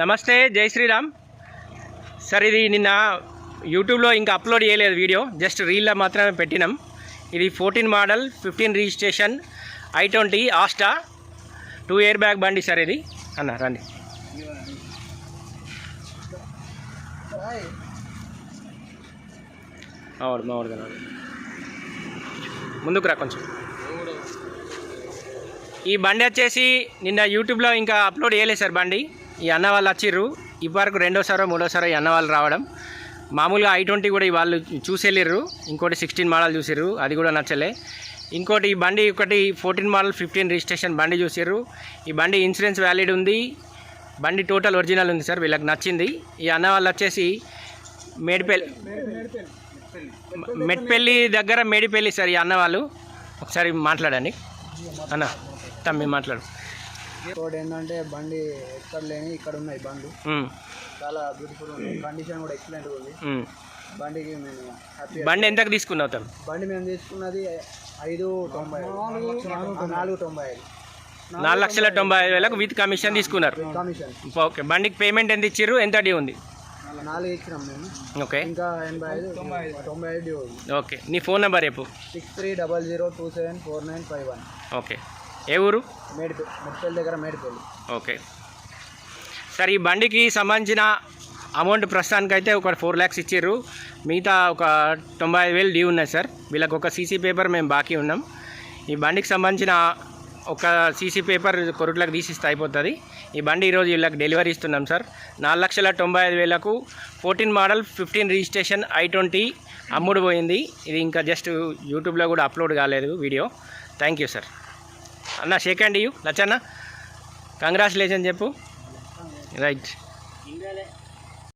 నమస్తే జై శ్రీరామ్. సార్ ఇది నిన్న యూట్యూబ్లో ఇంకా అప్లోడ్ చేయలేదు వీడియో జస్ట్ రీల్లో మాత్రమే పెట్టినాం. ఇది fourteen model fifteen registration I twenty Asta two year బ్యాగ్ బండి సార్ ఇది. అన్న రండి. మావాడు మావాడు ముందుకు రా కొంచెం. ఈ బండి వచ్చేసి నిన్న యూట్యూబ్లో ఇంకా అప్లోడ్ చేయలేదు సార్ బండి. ఈ అన్న వాళ్ళు వచ్చిర్రు. ఇప్పటివరకు రెండోసారో మూడోసారో ఈ అన్న వాళ్ళు రావడం. మామూలుగా ఐ ట్వంటీ కూడా ఈ వాళ్ళు చూసి వెళ్ళిర్రు ఇంకోటి సిక్స్టీన్ మోడల్ చూసిర్రు అది కూడా నచ్చలే. ఇంకోటి ఈ బండి ఒకటి ఫోర్టీన్ మోడల్ ఫిఫ్టీన్ రిజిస్ట్రేషన్ బండి చూసిర్రు ఈ బండి ఇన్సూరెన్స్ వ్యాలిడ్ ఉంది. బండి టోటల్ ఒరిజినల్ ఉంది సార్ వీళ్ళకి నచ్చింది. ఈ అన్న వాళ్ళు వచ్చేసి మేడిపల్లి మెట్పల్లి దగ్గర మేడిపల్లి సార్ ఈ అన్న వాళ్ళు. ఒకసారి మాట్లాడండి. అన్న తమ్మి మాట్లాడు. ఇంకోటి ఏంటంటే బండి ఎక్కడ లేని ఇక్కడ ఉన్నాయి బండ్లు. చాలా బ్యూటిఫుల్ ఉంది కండిషన్ కూడా ఎక్సలెంట్ ఉంది. బండికి మేము హ్యాపీ బండి ఎంతకు తీసుకున్నావు బండి మేము తీసుకున్నది ఐదు తొంభై నాలుగు తొంభై ఐదు. నాలుగు లక్షల తొంభై ఐదు వేలకు విత్ కమిషన్ తీసుకున్నారు. కమిషన్ ఓకే బండికి పేమెంట్ ఎంత ఇచ్చిర్రు? ఎంత డ్యూ ఉంది? నాలుగు ఇచ్చినాం మేము. ఓకే. ఇంకా ఎనభై ఐదు తొంభై ఐదు. డ్యూ ఉంది. ఓకే నీ ఫోన్ నెంబర్ రేపు six three double zero two seven four nine five one okay. ఏ ఊరు? మేడిపల్లి దగ్గర మేడిపల్లి. ఓకే. సార్ ఈ బండికి సంబంధించిన అమౌంట్ ప్రస్తుతానికైతే ఒక ఫోర్ ల్యాక్స్ ఇచ్చిర్రు. మిగతా ఒక తొంభై ఐదు వేలు డ్యూ ఉన్నాయి సార్. వీళ్ళకి ఒక సీసీ పేపర్ మేము బాకీ ఉన్నాం. ఈ బండికి సంబంధించిన ఒక సీసీ పేపర్ కొరుట్లకు తీసిస్తే అయిపోతుంది. ఈ బండి ఈరోజు వీళ్ళకి డెలివరీ ఇస్తున్నాం సార్. నాలుగు లక్షల తొంభై ఐదు వేలకు fourteen model fifteen registration I twenty అమ్ముడు పోయింది. ఇది ఇంకా జస్ట్ యూట్యూబ్లో కూడా అప్లోడ్ కాలేదు వీడియో. Thank you sir. అన్న Shaik and you Lachchanna congratulation చెప్పు. రైట్